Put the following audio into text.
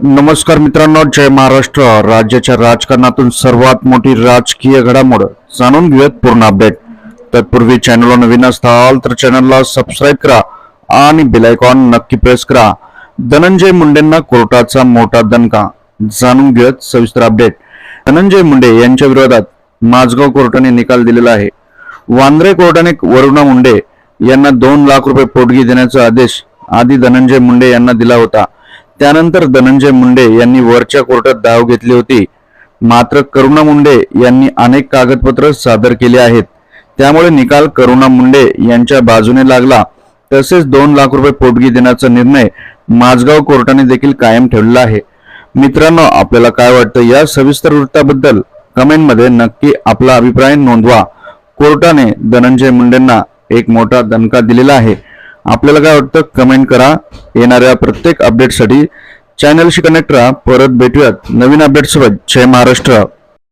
नमस्कार मित्रांनो जय महाराष्ट्र. राज्याच्या राजकारणातून सर्वात मोठी राजकीय घडामोड जाणून घेऊयात पूर्ण अपडेट तत्पूर्वी चॅनलला नवीन असाल तर चॅनलला सबस्क्राईब करा आणि बिलायकॉन नक्की प्रेस करा. धनंजय मुंडेंना कोर्टाचा मोठा दणका. जाणून घेऊयात सविस्तर अपडेट धनंजय मुंडे यांच्या विरोधात माझगाव कोर्टाने निकाल दिलेला आहे. वांद्रे कोर्टाने वरुणा मुंडे यांना दोन लाख रुपये पोटगी देण्याचा आदेश आधी धनंजय मुंडे यांना दिला होता. त्यानंतर धनंजय मुंडे यांनी वरच्या कोर्टात धाव घेतली होती. मात्र करुणा मुंडे यांनी अनेक कागदपत्र सादर केली आहेत. त्यामुळे निकाल करुणा मुंडे यांच्या बाजूने लागला. तसेच दोन लाख रुपये पोटगी देण्याचा निर्णय माझगाव कोर्टाने देखील कायम ठेवलेला आहे. मित्रांनो आपल्याला काय वाटतं या सविस्तर वृत्ताबद्दल कमेंटमध्ये नक्की आपला अभिप्राय नोंदवा. कोर्टाने धनंजय मुंडेंना एक मोठा दणका दिलेला आहे. आपल्याला काय वाटतं? कमेंट करा. येणाऱ्या प्रत्येक अपडेटसाठी चॅनलशी कनेक्ट राहा. परत भेटूयात. नवीन अपडेटसोबत जय महाराष्ट्र.